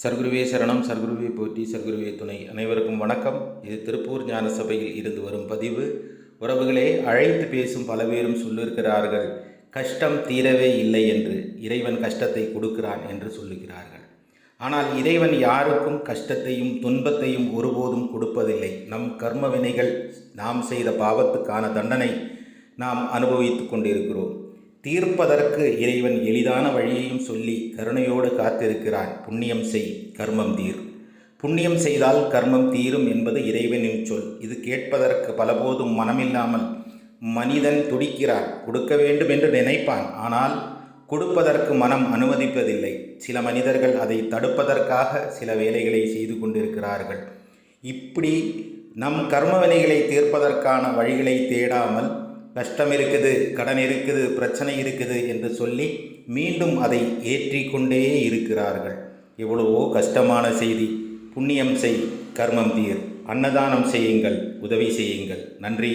சர்க்குருவே சரணம் சர்க்குருவே போற்றி சர்க்குருவே துணை. அனைவருக்கும் வணக்கம். இது திருப்பூர் ஞான சபையில் இருந்து வரும் பதிவு. உறவுகளே அழைத்து பேசும் பல பேரும் சொல்லியிருக்கிறார்கள் கஷ்டம் தீரவே இல்லை என்று இறைவன் கஷ்டத்தை கொடுக்கிறான் என்று சொல்லுகிறார்கள். ஆனால் இறைவன் யாருக்கும் கஷ்டத்தையும் துன்பத்தையும் ஒருபோதும் கொடுப்பதில்லை. நம் கர்ம வினைகள் நாம் செய்த பாவத்துக்கான தண்டனை நாம் அனுபவித்துக் கொண்டிருக்கிறோம். தீர்ப்பதற்கு இறைவன் எளிதான வழியையும் சொல்லி கருணையோடு காத்திருக்கிறான். புண்ணியம் செய் கர்மம் தீர். புண்ணியம் செய்தால் கர்மம் தீரும் என்பது இறைவனின் சொல். இது கேட்பதற்கு பலபோதும் மனமில்லாமல் மனிதன் துடிக்கிறான். கொடுக்க வேண்டும் என்று நினைப்பான். ஆனால் கொடுப்பதற்கு மனம் அனுமதிப்பதில்லை. சில மனிதர்கள் அதை தடுப்பதற்காக சில வேலைகளை செய்து கொண்டிருக்கிறார்கள். இப்படி நம் கர்மவினைகளை தீர்ப்பதற்கான வழிகளை தேடாமல் கஷ்டம் இருக்குது கடன் இருக்குது பிரச்சனை இருக்குது என்று சொல்லி மீண்டும் அதை ஏற்றிக்கொண்டே இருக்கிறார்கள். எவ்வளவோ கஷ்டமான செய்தி. புண்ணியம் செய் கர்மம் தீர். அன்னதானம் செய்யுங்கள் உதவி செய்யுங்கள். நன்றி